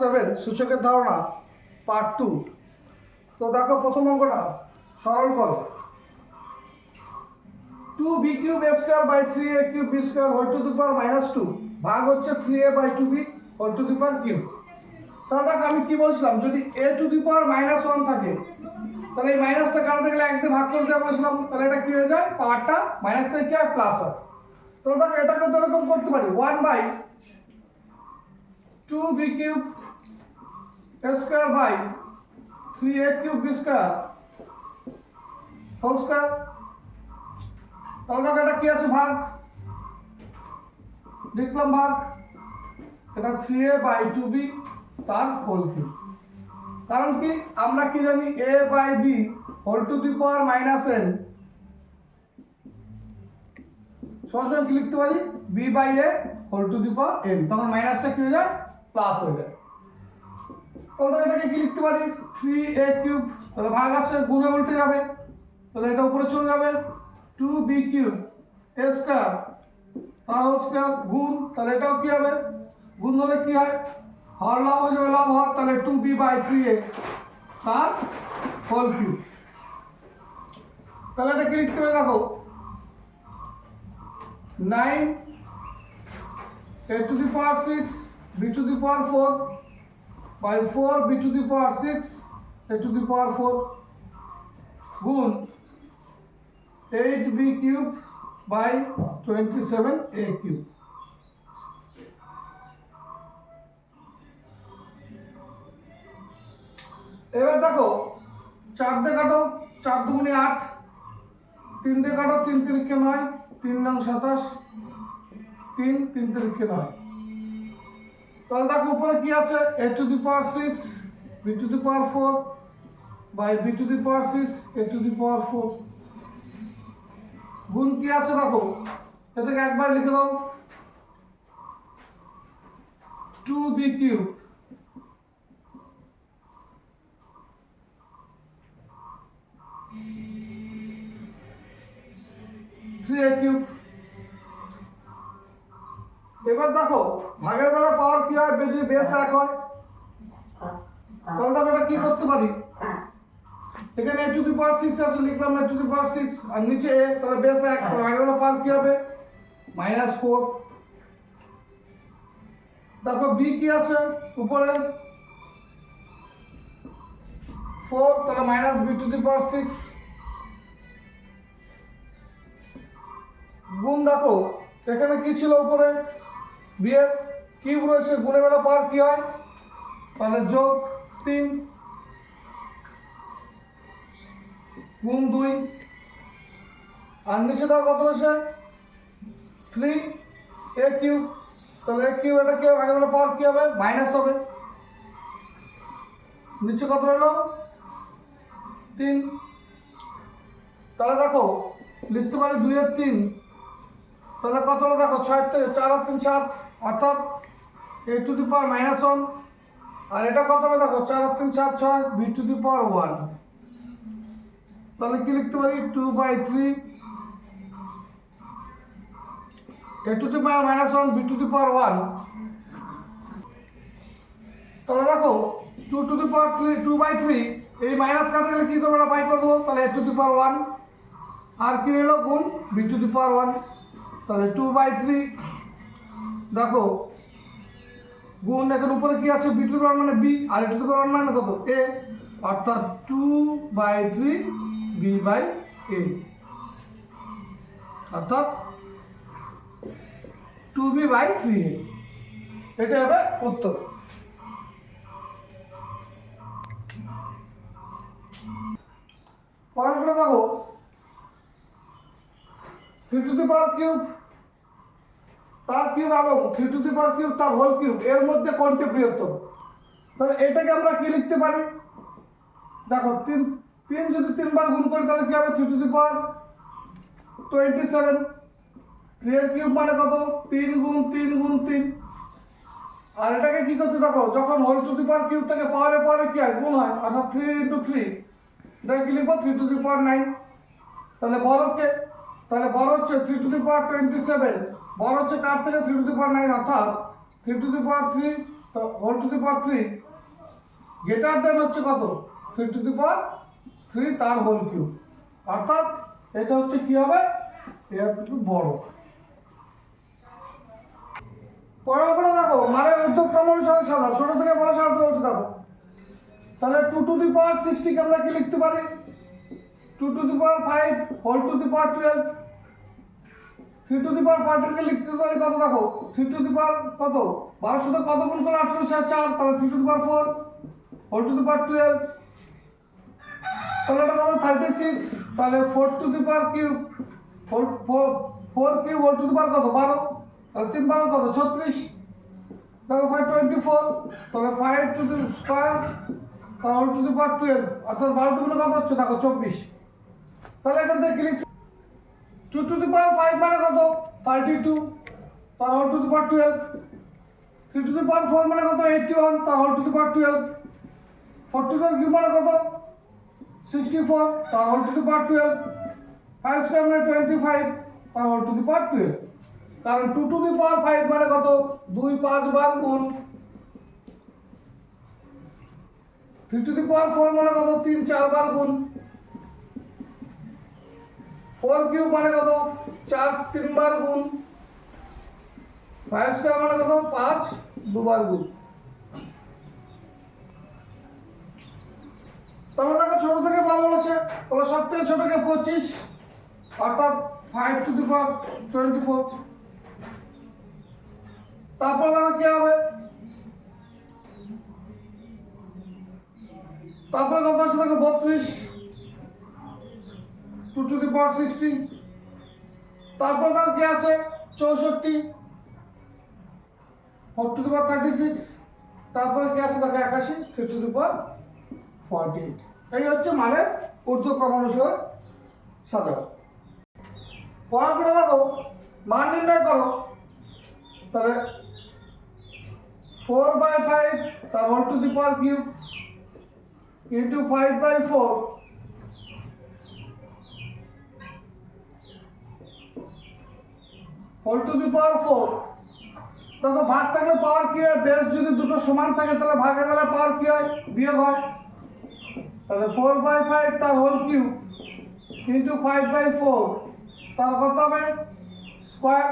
Seven সূচকের ধারণা part two তো দেখো প্রথম অঙ্কটা, সরল করো two B cube A square by three A cube B square whole to the power minus two ভাগ হচ্ছে three A by two B whole to the power cube তাহলে দেখো আমি কি বলছিলাম, যদি A to the power minus one থাকে, তাহলে এই মাইনাসটা কাটাতে থাকলে এক দিয়ে ভাগ করে দেওয়া বলেছিলাম, তাহলে এটা কি হয়ে যায়? পাওয়ারটা মাইনাস থেকে হয় প্লাস হয়। তাহলে দেখো এটাকে তো এরকম করতে পারি one by two B cube a square by 3a cube b square, whole square. তাহলে এটা কি আছে ভাগ? লিখলাম ভাগ। এটা three A by two B তার হোল কিউব কারণ কি? আমরা কি জানি? A by B whole to the power minus N সবসময় কি লিখতে পারি? B by A whole to the power N তখন মাইনাসটা কি হয়ে যায়? প্লাস হয়ে যায়। তাহলে এটাকে কি লিখতে পারি? থ্রি এ কিউব তাহলে ভাগ আছে গুণে উল্টে যাবে। তাহলে এটা উপরে চলে যাবে। Two B cube A square তার স্কোয়ার গুণ, তাহলে এটাও কি হবে? গুণ হলে কি হয়? হর লাভ হয়ে যাবে, লাভ হর, তাহলে two B by three A তার হোল কিউব তাহলে এটা কি লিখতে হবে দেখো? Nine A to the power six B to the power four by 4 b to the power 6 a to the power 4 গুণ 8b cube by 27a cube এবার দেখো, চার দিয়ে কাটো, চার দুগুণে আট, তিন দিয়ে কাটো, তিন তিরিক্ষে নয়, তিন নং সাতাশ, তিন তিন তিরিক্ষে নয়। তাহলে দেখো উপরে কি আছে? A to the power six B to the power four by B to the power six A to the power four গুণ কি আছে দেখো? এটাকে একবার লিখে দাও। Two B cube three A cube এবার দেখো ভাগের বেলা পাওয়ার কি হয়? যদি বেস এক হয়। তাহলে এটা কি করতে পারি? এখানে এ টু দি পাওয়ার সিক্স আছে, লিখলাম এ টু দি পাওয়ার সিক্স আর নিচে এ, তাহলে বেস এক ভাগের বেলা পাওয়ার কি হবে? মাইনাস ফোর দেখো বি কি আছে উপরে? ফোর তাহলে minus B to the power six গুণ দেখো, এখানে কি ছিল উপরে? বিয়ের কিউব রয়েছে গুণের বেলা পাওয়ার কি হয়? তাহলে যোগ তিন। গুণ দুই। আর নিচে দাও কত রয়েছে থ্রি এ কিউব তাহলে এ কিউব এটা কি হবে? বেলা পাওয়ার কি হবে? মাইনাস হবে। নিচে কত রইল তিন। তাহলে দেখো, লিখতে পারি দুইয়ের তিন। তাহলে কত হলো? দেখো ছয় থেকে চার আর তিন সাত। অর্থাৎ A to the power minus one. আর এটা কত হবে? দেখো, চার তিন, সাত, ছয়, B to the power one. তাহলে কি লিখতে পারি? Two by three. A to the power minus one, B to the power one. তাহলে দেখো, two to the power three, two by three, এই মাইনাস কাটে গেলে কী করব? না বাই করে দেবো। তাহলে এ টু দি পাওয়ার ওয়ান। আর কি রইল? গুণ, B to the power one. তাহলে টু বাই থ্রি। দেখো গুণ এখন উপরে কি আছে? বি টু পাওয়ার মানে B R A to the পাওয়ার মানে কত? এ অর্থাৎ two by three B by A অর্থাৎ two B by three A এটা হবে উত্তর। পরেরটা দেখো। Three to the power cube তার কিউব এবং three to the power cube তার হোল কিউব এর মধ্যে কোনটি বৃহত্তম? তাহলে এটাকে আমরা কি লিখতে পারি? দেখো, তিন তিন যদি তিনবার গুণ করি, তাহলে কি হবে? Three to the power twenty seven three এর কিউব মানে কত? তিন গুণ তিন গুণ তিন। আর এটাকে কি করতে দেখো, যখন whole to the power cube থেকে, পাওয়ারে পাওয়ারে কি হয়? গুণ হয়, অর্থাৎ থ্রি ইন্টু থ্রি এটাকে কি লিখব? Three to the power nine তাহলে বড়কে তাহলে বড় হচ্ছে three to the power twenty seven বড় হচ্ছে কার থেকে three to the power nine অর্থাৎ three to the power three whole to the power three greater than হচ্ছে কত? Three to the power three তার হোল কিউব অর্থাৎ এটা হচ্ছে কি হবে? এর একটু বড়। পরের করে দেখো, মানের উদ্যোগক্রম অনুসারে সাজা ছোট থেকে বড় সাজাতে বলছে দেখো। তাহলে টু টু দি পাওয়ার সিক্সটিকে আমরা কি লিখতে পারি? Two to the power five whole to the power twelve three to the power ফাইভকে লিখতে পারি কত দেখো? থ্রি টু দি পাওয়ার কত? বারোর সাথে কত গুণ করে আটচল্লিশ আর চার? তাহলে three to the power four whole to the power twelve তাহলে এটা কত? থার্টি সিক্স তাহলে four to the power cube four four four cube whole to the power কত? বারো। তাহলে তিন বারো কত? ছত্রিশ। দেখো ফাইভ টোয়েন্টি ফোর তাহলে ফাইভ টু দি স্কোয়ার তাহলে whole to the power twelve অর্থাৎ বারো দুগুণে কত হচ্ছে? দেখো, চব্বিশ। তাহলে এখান থেকে click two to the power five মানে কত? থার্টি টু তার whole to the power twelve three to the power four মানে কত? এইটটি ওয়ান তার whole to the power twelve four to the cube মানে কত? সিক্সটি ফোর তার whole to the power twelve five square মানে twenty five তার whole to the power twelve কারণ two to the power five মানে কত? দুই, পাঁচ, বার গুণ three to the power four মানে কত? তিন, চার, বার গুণ ফোর কিউব মানে কত? চার তিনবার গুণ। ফাইভ স্কোয়ার মানে কত? পাঁচ, দুবার গুণ। তাহলে দেখো ছোট থেকে বড় বলেছে। তাহলে সব থেকে ছোটকে পঁচিশ, অর্থাৎ five to the power twenty four তারপর দেখো কি হবে? তারপরে কত আছে দেখো? বত্রিশ। টু দি পাওয়ার সিক্সটি তারপরে দেখো কি আছে? চৌষট্টি four to the power thirty six তারপরে কি আছে? দেখো একাশি three to the power forty eight এই হচ্ছে মানে ঊর্ধ্বক্রম অনুসারে সাজাও। পড়ার পরে দেখো, মান নির্ণয় করো। তাহলে ফোর বাই ফাইভ তার whole to the power cube into five by four whole to the power four দেখো ভাগ থাকলে পাওয়ার কি হয়? বেশ যদি দুটো সমান থাকে, তাহলে ভাগের বেলা পাওয়ার কি হয়? বিয়োগ হয়। তাহলে ফোর বাই ফাইভ তার whole cube into five by four তার কত হবে? স্কোয়ার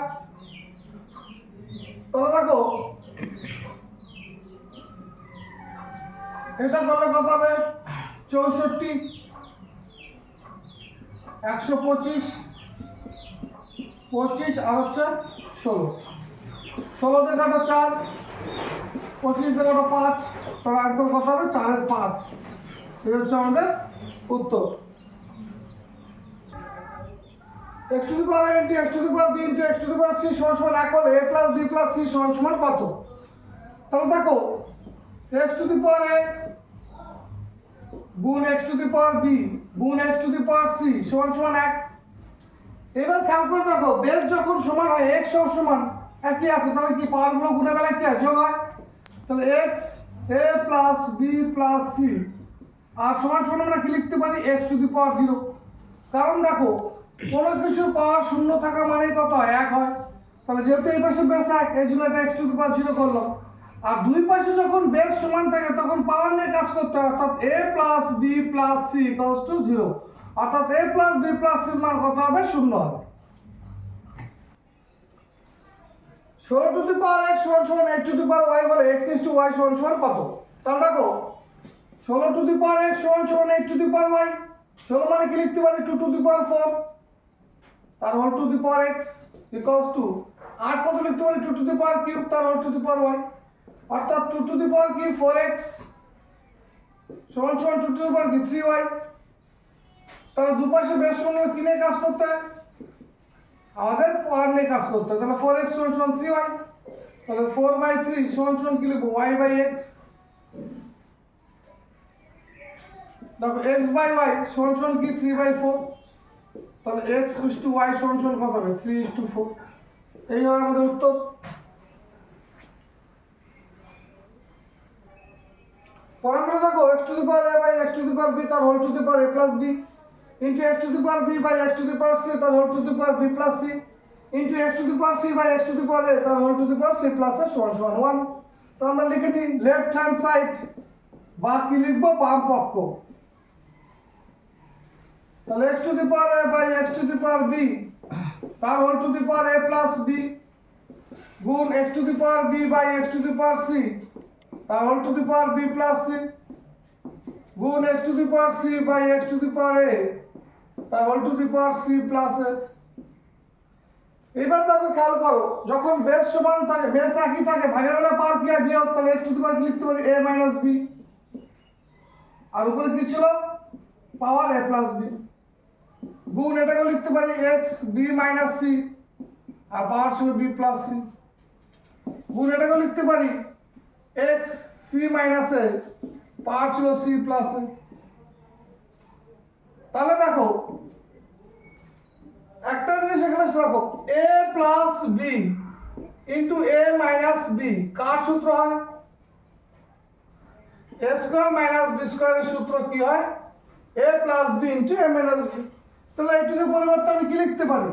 তাহলে দেখো, এটা করলে কত হবে? চৌষট্টি। একশো পঁচিশ। পঁচিশ আর হচ্ছে ষোলো। ষোলো থেকে চার, পঁচিশ থেকে পাঁচ তার অ্যান্সার কত হবে? চারের পাঁচ। এই হচ্ছে আমাদের উত্তর। X to the power A into X to the power B into X to the power C সমান সমান এক হলে A plus B plus C সমান সমান কত? তাহলে দেখো এক্স টু দি পাওয়ার এ গুণ X to the power B গুণ X to the power C সমান সমান এক। এবার খেয়াল করে দেখো বেস যখন সমান হয় এক্স সব সমান, একই আছে, তাহলে কি পাওয়ারগুলো গুণের বেলায় কি হয়? যোগ হয়? তাহলে X A plus B plus C আর সমান সমান আমরা কি লিখতে পারি? X to the power zero কারণ দেখো, কোনো কিছুর পাওয়ার শূন্য থাকা মানেই কত হয়? এক হয়। তাহলে যেহেতু এই পাশে বেস এক, এই জন্য এটা X to the power zero করলাম। আর দুই পাশে যখন বেস সমান থাকে, তখন পাওয়ার নিয়ে কাজ করতে হয়, অর্থাৎ A plus B plus C equals to zero অর্থাৎ এ প্লাস বি প্লাস সির মান কত হবে? শূন্য হবে। ষোলো টু দি পাওয়ার এক্স সমান সমান H to the power Y বলে এক্স ইস টু ওয়াই সমান সমান কত? তাহলে দেখো, ষোলো টু দি পাওয়ার এক্স সমান সমান h to the power y ষোলো মানে কি লিখতে পারি? Two to the power four তার whole to the power x equals two আর কত লিখতে পারি? Two to the power cube তার whole to the power y অর্থাৎ টু টু দি পাওয়ার কি ফোর এক্স সমান সমান টু টু দি পাওয়ার কি থ্রি ওয়াই তাহলে দুপাশে বেশ সমান কি নিয়ে কাজ করতে হয়। আমাদের পাওয়ার নিয়ে কাজ করতে হয়। তাহলে ফোর এক্স সমান সমান থ্রি ওয়াই তাহলে ফোর বাই থ্রি সমান সমান কি লিখব? ওয়াই বাই এক্স দেখো এক্স বাই ওয়াই সমান সমান কি? থ্রি বাই ফোর তাহলে এক্স ইস টু ওয়াই সমান সমান কত হবে? থ্রি ইস টু ফোর এই হবে আমাদের উত্তর। পরের করে দেখো x to the power a by x to the power b তার whole to the power a plus b into x to the power b by x to the power c তার whole to the power b plus c into x to the power c by x to the power a তার whole to the power c plus a সমান সমান one তো আমরা লিখে নিই left hand side বা কি লিখব বাম পক্ষ তাহলে x to the power a by x to the power b তার whole to the power a plus b গুণ x to the power b by x to the power c তার whole to the power b plus c গুণ x to the power c by x to the power a তার to the power c plus এবার দেখো খেয়াল করো, যখন base সমান থাকে বেস একই থাকে, ভাগের বেলা পাওয়ার কি হয় বিয়োগ, তাহলে এক্স টু দি পাওয়ার লিখতে পারি এ মাইনাস বি আর উপরে কি ছিল? পাওয়ার এ প্লাস বি গুণ এটাকে লিখতে পারি এক্স বি মাইনাস সি আর পাওয়ার ছিল বি প্লাস সি গুণ এটাকে লিখতে পারি x c minus a power ছিল সি প্লাস এ তাহলে দেখো, একটা জিনিস এখানে রাখো a plus b into a minus b কার সূত্র হয়? এ স্কোয়ার মাইনাস বি স্কোয়ারের সূত্র কি হয়? A plus b into a minus b তাহলে এইটুকুর পরিবর্তে আমি কি লিখতে পারি?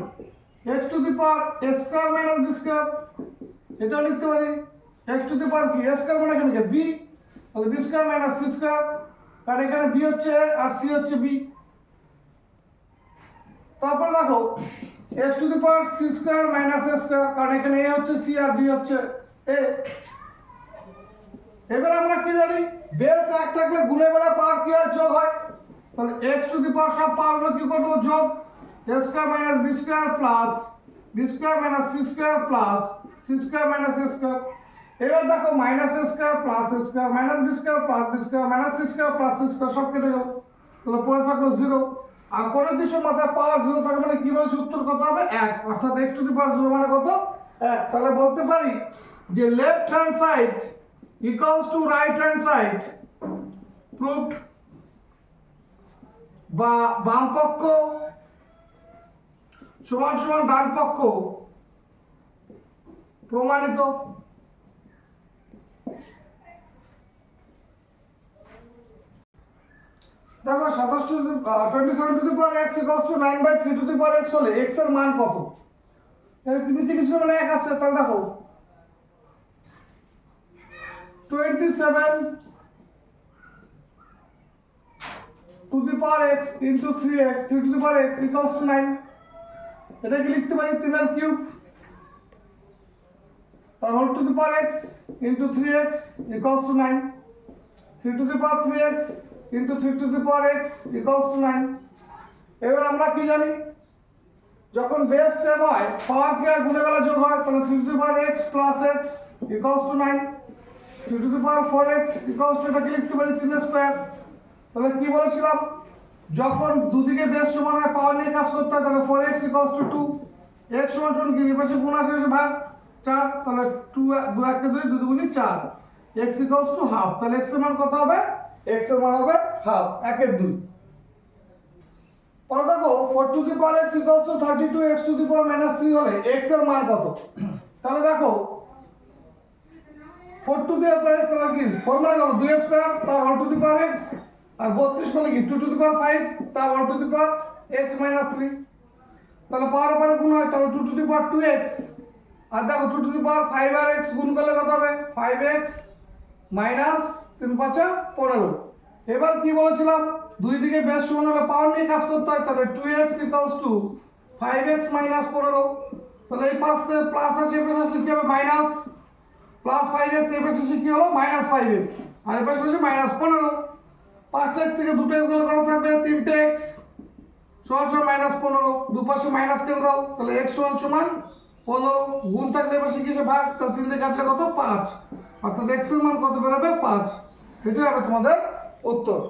X to the power a square minus b square এটাও লিখতে পারি। এক্স টু দি পাওয়ার কি? এ স্কোয়ার মানে এখানে বি তাহলে b square minus c square কারণ এখানে বি হচ্ছে আর সি হচ্ছে বি তারপর দেখো x to the power c square minus a square কারণ এখানে এ হচ্ছে সি আর বি হচ্ছে এ এবার আমরা কি জানি বেস এক থাকলে গুণের বেলা পাওয়ার কি হয় যোগ হয়? তাহলে এক্স টু দি পাওয়ার সব পাওয়ারগুলো কি করব? যোগ। A square minus b square plus b square minus c square plus c square minus a square এবার দেখো minus a square plus a square minus b square plus b square minus c square plus c square সব কেটে গেল। তাহলে পরে থাকল zero আর কোনো কিছু মাথায় পাওয়ার জিরো থাকে মানে কি বলেছে? উত্তর কত হবে? এক। অর্থাৎ x to the power zero মানে কত? এক। তাহলে বলতে পারি যে left hand side equals to right hand side proved বা বাম পক্ষ সমান সমান ডান পক্ষ প্রমাণিত। দেখো সাতাশ to twenty seven to the power x equals to nine by three to the power x হলে এক্সের মান কত? এর নিচে কিছু মানে এক আছে, তাহলে দেখো। Twenty seven to the power x into three x three to the power x equals to nine এটা কি লিখতে পারি? তিনের কিউব তার whole to the power x into three x equals to nine three to the power three x into three to the power x equals to nine এবার আমরা কি জানি? যখন বেস সেম হয় পাওয়ার কি হয় গুণের বেলা যোগ হয়, তাহলে three to the power x plus x equals to nine three to the power four x equals to এটা কি লিখতে পারি তিন স্কোয়ার তাহলে কি বলেছিলাম? যখন দুদিকে বেস সমান হয় পাওয়ার নিয়ে কাজ করতে হয়, তাহলে four x equals to two x সমান সমান কি? এপাশে গুণ আছে ভাগ। চার, তাহলে টু দু একে দুই দু দুগুণি চার। এক্স ইকলস টু হাফ তাহলে এক্সের মান কত হবে? এক্সের মান হবে হাফ একের দুই। পরে দেখো four to the power x equals to thirty two x to the power minus three হলে এক্সের মান কত? তাহলে দেখো ফোর টু দি পাওয়ার তাহলে কি? ফোর মানে কত দুই স্কোয়ার তার whole to the power x আর বত্রিশ মানে কি? Two to the power five তার whole to the power x minus three তাহলে পাওয়ার পারে গুণ হয়, তাহলে two to the power two x আর দেখো two to the power five R x গুণ করলে কত হবে? ফাইভ এক্স মাইনাস তিন পাঁচা পনেরো। এবার কি বলেছিলাম? দুই দিকে বেশ সমান হলে পাওয়ার নিয়ে কাজ করতে হয়, তাহলে two x equals to five x minus পনেরো। তাহলে এই পাঁচ প্লাস আছে এ পাশে আসলে কি হবে? মাইনাস প্লাস ফাইভ এক্স এ পাশে কি হলো? মাইনাস ফাইভ এক্স আর এ পাশে হচ্ছে মাইনাস পনেরো। পাঁচটা এক্স থেকে দুটো এক্স গেলে কত থাকবে, তিনটে এক্স সমান সমান মাইনাস পনেরো। দুপাশে মাইনাস করে দাও, তাহলে এক্স সমান সমান পনেরো। গুণ থাকলে এবার কিছু ভাগ। তাহলে তিন দিয়ে কাটলে কত? পাঁচ। অর্থাৎ এক্সের মান কত বেরোবে পাঁচ। এটাই হবে তোমাদের উত্তর।